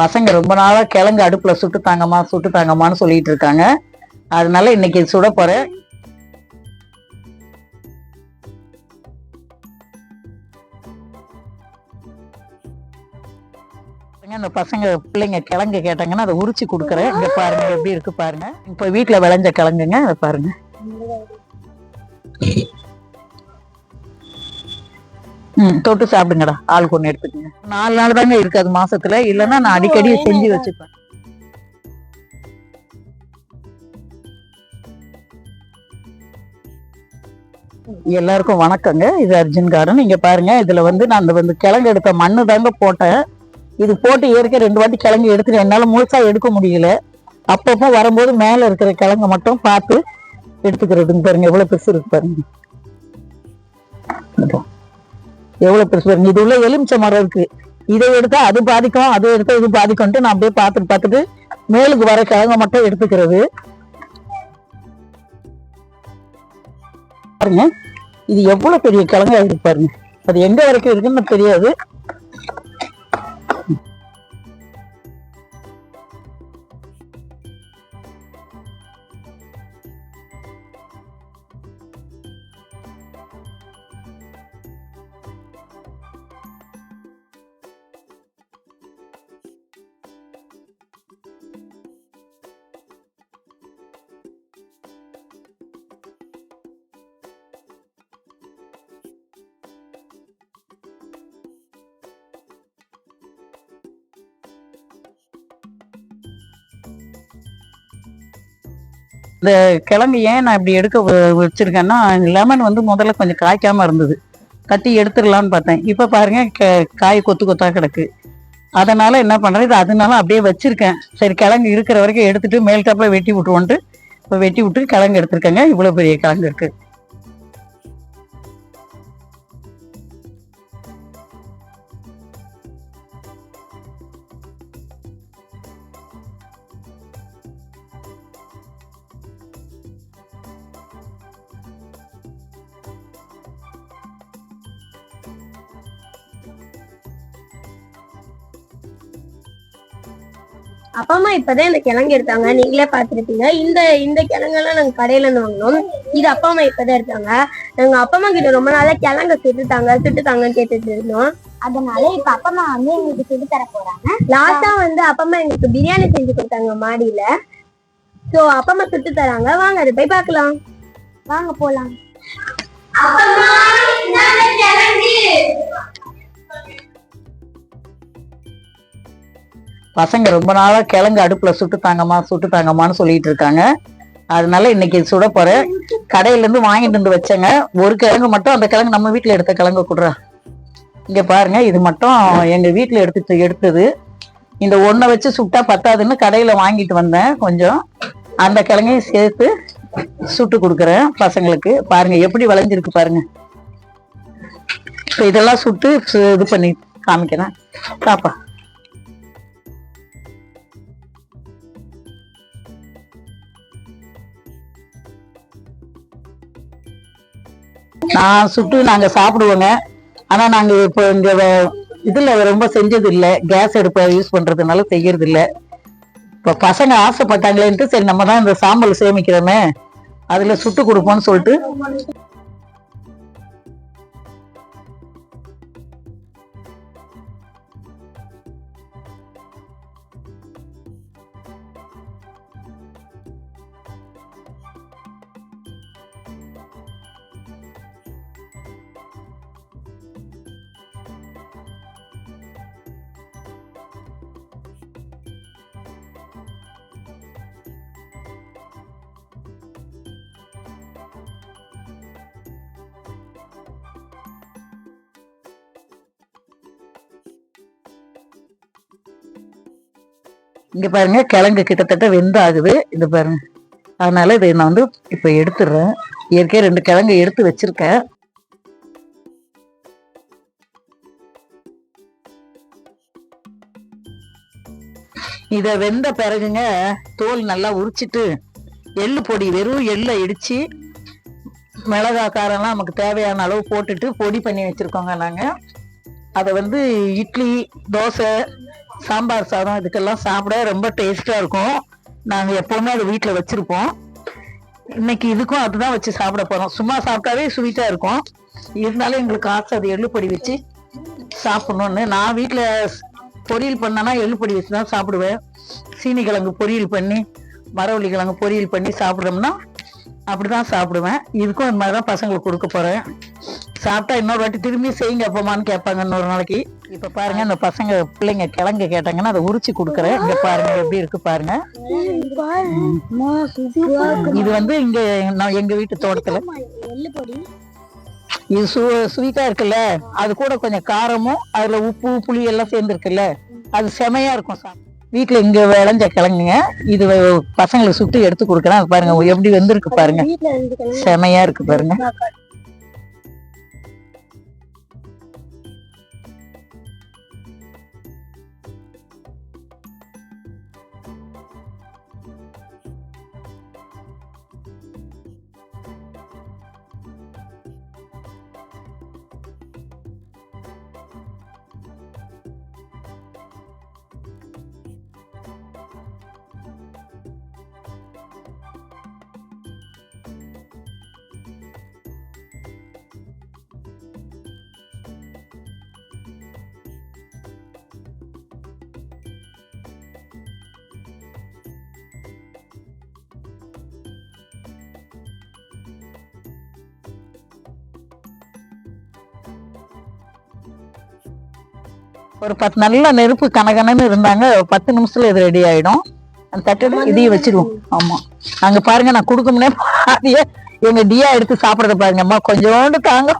பசங்க ரொம்ப நாளாக கிழங்கு அடுப்பில் சுட்டு தாங்கம்மா சுட்டு தாங்கம்மான்னு சொல்லிட்டு இருக்காங்க. அதனால இன்னைக்கு சுட போறேன் இந்த பசங்க பிள்ளைங்க கிழங்கு கேட்டாங்கன்னா அதை உரிச்சு கொடுக்குறேன். இங்கே பாருங்க எப்படி இருக்கு பாருங்க. இப்போ வீட்டில் விளைஞ்ச கிழங்குங்க அதை பாருங்க. தொட்டு சாப்பிடுங்கடா. ஆளுக்கு ஒண்ணு எடுத்துக்கங்க. நாலு நாள் தாங்க இருக்காது மாசத்துல. இல்லைன்னா நான் அடிக்கடி செஞ்சு வச்சுப்பேன். எல்லாருக்கும் வணக்கங்க. இது அர்ஜுன் கார்டன் இங்க பாருங்க இதுல வந்து நான் அந்த வந்து கிழங்கு எடுத்த மண்ணு தாங்க போட்டேன். இது போட்டு ஏற்க ரெண்டு வாட்டி கிழங்கு எடுத்துட்டு என்னால முழுசா எடுக்க முடியல. அப்பப்போ வரும்போது மேல இருக்கிற கிழங்கு மட்டும் பார்த்து எடுத்துக்கிறதுங்க பாருங்க. எவ்வளவு பெருசு இருக்கு பாருங்க. எவ்வளவு பெருசு பாருங்க. இது உள்ள எலுமிச்சை மரம் இருக்கு. இதை எடுத்தா அது பாதிக்கும் அதை எடுத்தா இது பாதிக்கும்ட்டு நான் அப்படியே பார்த்துட்டு பார்த்துட்டு மேலுக்கு வர கிழங்க மட்டும் எடுத்துக்கிறது. பாருங்க. இது எவ்வளவு பெரிய கிழங்கா இருக்கு பாருங்க. அது எங்க வரைக்கும் இருக்குன்னு எனக்கு தெரியாது. இந்த கிழங்கு ஏன் நான் இப்படி எடுக்க வ- வச்சிருக்கேன்னா லெமன் வந்து முதல்ல கொஞ்சம் காய்க்காமல் இருந்தது. கட்டி எடுத்துடலாம்னு பார்த்தேன். இப்போ பாருங்கள் க- காய் கொத்து கொத்தாக கிடக்கு. அதனால் என்ன பண்ணுறது இது அதனால அப்படியே வச்சுருக்கேன். சரி கிழங்கு இருக்கிற வரைக்கும் எடுத்துகிட்டு மேல் டாப்ல வெட்டி விட்டுருவோன்ட்டு இப்போ வெட்டி விட்டு கிழங்கு எடுத்துருக்கேங்க. இவ்வளோ பெரிய கிழங்கு இருக்குது அப்பா அம்மா இப்பதான் இந்த கிழங்கு எடுத்தாங்க. நீங்களே பார்த்திருப்பீங்க. இந்த இந்த கிழங்கெல்லாம் நாங்க கடையில இருந்து வாங்கினோம். இது அப்பா அம்மா இப்பதான் எடுத்தாங்க. நாங்க அப்பா அம்மா கிட்ட ரொம்ப நாளா கிழங்க சுட்டுட்டாங்க சுட்டுட்டாங்கன்னு கேட்டுட்டு இருந்தோம். அதனால இப்ப அப்பா அம்மா வந்து எங்களுக்கு சொல்லி தர போறாங்க. லாஸ்டா வந்து அப்பா அம்மா எங்களுக்கு பிரியாணி செஞ்சு கொடுத்தாங்க மாடியில. சோ அப்பா அம்மா சுட்டு தராங்க. வாங்க அதை போய் பார்க்கலாம். வாங்க போலாம். பசங்க ரொம்ப நாளா கிழங்கு அடுப்புல சுட்டு தாங்கம்மா சுட்டு தாங்கம்மான்னு சொல்லிட்டு இருக்காங்க. அதனால இன்னைக்கு சுட போறேன் கடையில இருந்து வாங்கிட்டு வந்து வச்சேங்க. ஒரு கிழங்கு மட்டும் அந்த கிழங்கு நம்ம வீட்டுல எடுத்த கிழங்கு குடுறா. இங்க பாருங்க இது மட்டும் எங்க வீட்டுல எடுத்து எடுத்தது. இந்த ஒன்றை வச்சு சுட்டா பத்தாதுன்னு கடையில வாங்கிட்டு வந்தேன் கொஞ்சம். அந்த கிழங்கையும் சேர்த்து சுட்டு கொடுக்குறேன் பசங்களுக்கு. பாருங்க எப்படி விளைஞ்சிருக்கு பாருங்க. இப்போ இதெல்லாம் சுட்டு சு- இது பண்ணி காமிக்கிறேன். பாப்பா. நான் சுட்டு நாங்க சாப்பிடுவோங்க. ஆனா நாங்க இப்போ இங்க இதில் இதுல ரொம்ப செஞ்சது இல்ல கேஸ் அடுப்பை யூஸ் பண்றதுனால செய்யறது இல்ல இப்ப பசங்க ஆசைப்பட்டாங்களேன்ட்டு சரி நம்ம தான் இந்த சாம்பல் சேமிக்கிறோமே. அதுல சுட்டு கொடுப்போம்னு சொல்லிட்டு இங்கே பாருங்க கிழங்கு கிட்டத்தட்ட வெந்து ஆகுது இது பாருங்க. அதனால இதை நான் வந்து இப்போ எடுத்துடுறேன். ஏற்கனவே ரெண்டு கிழங்கு எடுத்து வச்சிருக்கேன். இதை வெந்த பிறகுங்க தோல் நல்லா உரிச்சிட்டு எள்ளு பொடி வெறும் எள்ளை இடித்து மிளகா காரம்லாம் நமக்கு தேவையான அளவு போட்டுட்டு பொடி பண்ணி வச்சிருக்கோங்க நாங்கள் அதை வந்து இட்லி தோசை சாம்பார் சாதம் இதுக்கெல்லாம் சாப்பிட ரொம்ப டேஸ்ட்டாக இருக்கும். நாங்கள் எப்போவுமே அதை வீட்டில் வச்சுருப்போம். இன்னைக்கு இதுக்கும் அதுதான் வச்சு சாப்பிட போகிறோம் சும்மா சாப்பிட்டாவே ஸ்வீட்டாக இருக்கும். இருந்தாலும் எங்களுக்கு ஆசை அது எள்ளுப்பொடி வச்சு சாப்பிடணும்னு. நான் வீட்டில் பொரியல் பண்ணனா எள்ளுப்பொடி வச்சு தான் சாப்பிடுவேன். சீனி கிழங்கு பொரியல் பண்ணி மரவள்ளி கிழங்கு பொரியல் பண்ணி சாப்பிட்றோம்னா அப்படிதான் சாப்பிடுவேன். இதுக்கும் அந்த மாதிரி தான் பசங்களுக்கு கொடுக்க போகிறேன் சாப்பிட்டா இன்னொரு வாட்டி திரும்பி செய்யுங்க அப்பமான்னு கேட்பாங்க இன்னொரு நாளைக்கு. இப்ப பாருங்க இந்த பசங்க பிள்ளைங்க கிழங்கு கேட்டாங்கன்னா அதை உரிச்சு கொடுக்குறேன். இங்க பாருங்க எப்படி இருக்கு பாருங்க. இது வந்து இங்க எங்க வீட்டு தோட்டத்துல. இது சு ஸ்வீட்டா இருக்குல்ல அது கூட கொஞ்சம் காரமும் அதுல உப்பு புளி எல்லாம் சேர்ந்து இருக்குல்ல அது செமையா இருக்கும் சாப்பிட. வீட்டுல இங்க விளைஞ்ச கிழங்குங்க இது பசங்களுக்கு சுட்டு எடுத்து கொடுக்குறேன். பாருங்க எப்படி வெந்திருக்கு பாருங்க. செமையா இருக்கு பாருங்க. ஒரு பத்து நல்ல நெருப்பு கனகனன்னு இருந்தாங்க. பத்து நிமிஷத்துல இது ரெடி ஆயிடும். அந்த தட்டு இதையும் வச்சிருவோம். ஆமா. அங்க பாருங்க நான் கொடுக்கும்னே பாதியே எங்க டியா எடுத்து சாப்பிடறத பாருங்க அம்மா. கொஞ்சோண்டு தாங்க.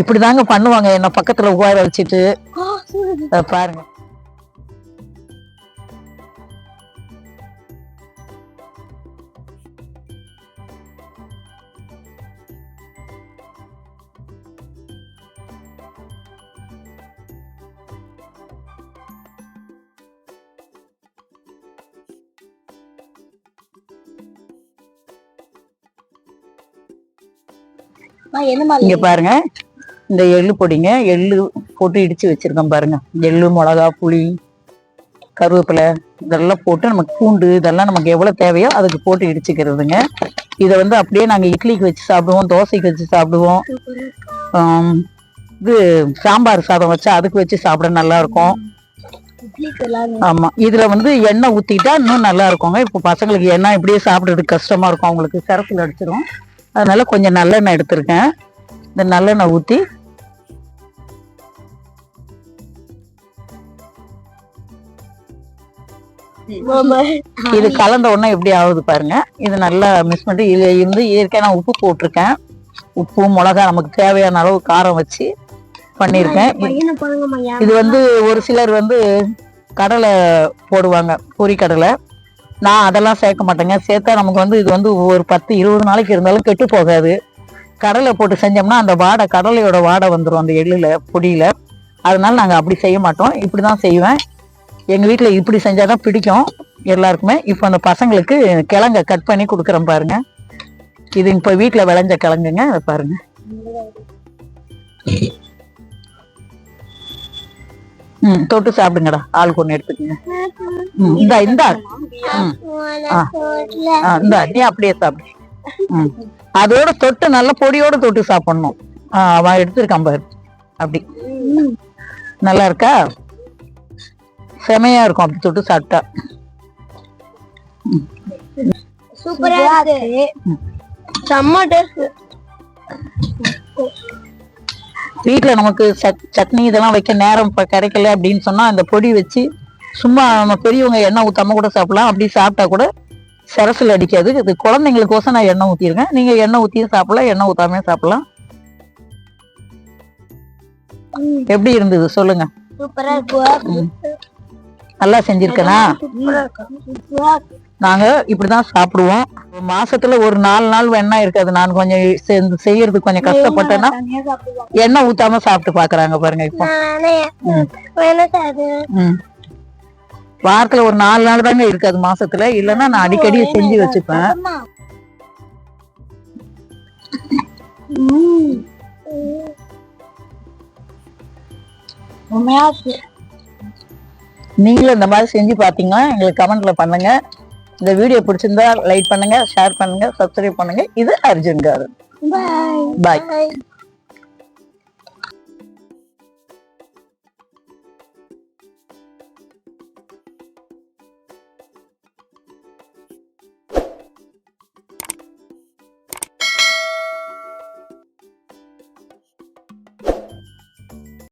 இப்படிதாங்க பண்ணுவாங்க. என்ன பக்கத்துல உட்கார வச்சுட்டு. பாருங்க. இங்க பாருங்க. இந்த எள்ளு பொடிங்க. எள்ளு போட்டு இடிச்சு வச்சிருக்கோம் பாருங்க. எள்ளு மிளகா புளி கருவேப்பிலை இதெல்லாம் போட்டு நமக்கு பூண்டு இதெல்லாம் நமக்கு எவ்வளவு தேவையோ அதுக்கு போட்டு இடிச்சுக்கிறதுங்க. இதை வந்து அப்படியே நாங்க இட்லிக்கு வச்சு சாப்பிடுவோம் தோசைக்கு வச்சு சாப்பிடுவோம். இது சாம்பார் சாதம் வச்சா அதுக்கு வச்சு சாப்பிட நல்லா இருக்கும். ஆமா. இதுல வந்து எண்ணெய் ஊத்திட்டா இன்னும் நல்லா இருக்குங்க. இப்போ பசங்களுக்கு எண்ணெய் இப்படியே சாப்பிடுறதுக்கு கஷ்டமா இருக்கும். அவங்களுக்கு சரக்குல அடிச்சிரும். அதனால கொஞ்சம் நல்லெண்ணெய் எடுத்திருக்கேன். இந்த நல்லெண்ணெய் ஊத்தி. இது கலந்த உடனே எப்படி ஆகுது பாருங்க. இது நல்லா மிஸ் பண்ணி இதுல இருந்து இயற்கையா நான் உப்பு போட்டிருக்கேன். உப்பு மிளகா நமக்கு தேவையான அளவு காரம் வச்சு பண்ணியிருக்கேன். இது வந்து ஒரு சிலர் வந்து கடலை போடுவாங்க பொரி கடலை நான் அதெல்லாம் சேர்க்க மாட்டேங்க. சேர்த்தா நமக்கு வந்து இது வந்து ஒரு பத்து இருபது நாளைக்கு இருந்தாலும் கெட்டு போகாது. கடலை போட்டு செஞ்சோம்னா அந்த வாடை கடலையோட வாடை வந்துடும் அந்த எள்ளில் பொடியில். அதனால நாங்கள் அப்படி செய்ய மாட்டோம். இப்படி தான் செய்வேன். எங்கள் வீட்டில் இப்படி செஞ்சால் தான் பிடிக்கும். எல்லாருக்குமே இப்போ அந்த பசங்களுக்கு கிழங்க கட் பண்ணி கொடுக்குறேன் பாருங்க. இது இப்போ வீட்டில் விளைஞ்ச கிழங்குங்க அதை பாருங்க. ம். தொட்டு சாப்பிடுங்கடா. ஆளுக்கு ஒன்று எடுத்துக்கங்க. ம் இந்தா இந்தா. ம். ஆ. இந்தா நீ அப்படியே சாப்பிடு. ம். அதோட தொட்டு நல்ல பொடியோட தொட்டு சாப்பிடணும். ஆ அவன் எடுத்திருக்கான் பாரு. அப்படி. நல்லா இருக்கா? செமையா இருக்கும் அப்படி தொட்டு சாப்பிட்டா. சூப்பரா இருக்கு. செம்ம டேஸ்ட் வீட்ல நமக்கு சட்- சட்னி இதெல்லாம் வைக்க நேரம் இப்ப கிடைக்கல அப்படின்னு சொன்னா அந்த பொடி வச்சு சும்மா நம்ம பெரியவங்க எண்ணெய் ஊத்தாம கூட சாப்பிடலாம். அப்படி சாப்பிட்டா கூட சரசுல அடிக்காது. இது குழந்தைங்களுக்கோசம் நான் எண்ணெய் ஊத்திருக்கேன். நீங்க எண்ணெய் ஊத்தியும் சாப்பிடலாம் எண்ணெய் ஊத்தாமே சாப்பிடலாம். எப்படி இருந்தது? சொல்லுங்க. நல்லா செஞ்சிருக்கனா? சூப்பரா இருக்கு நாங்க இப்படிதான் சாப்பிடுவோம். மாசத்துல ஒரு நாலு நாள் வெண்ணெய் இருக்காது. நான் கொஞ்சம் செய்யறதுக்கு கொஞ்சம் கஷ்டப்பட்டேன்னா எண்ணெய் ஊத்தாம சாப்பிட்டு பாக்குறாங்க பாருங்க இப்போ. வாரத்துல ஒரு நாலு நாள் தாங்க இருக்காது மாசத்துல. இல்லைன்னா நான் அடிக்கடி செஞ்சு வச்சுப்பேன். நீங்களும் இந்த மாதிரி செஞ்சு பார்த்தீங்கன்னா எங்களுக்கு கமெண்ட்ல பண்ணுங்க. இந்த வீடியோ பிடிச்சிருந்தா லைக் பண்ணுங்க ஷேர் பண்ணுங்க சப்ஸ்கிரைப் பண்ணுங்க. இது அர்ஜுன் காரு பாய் பாய் பாய்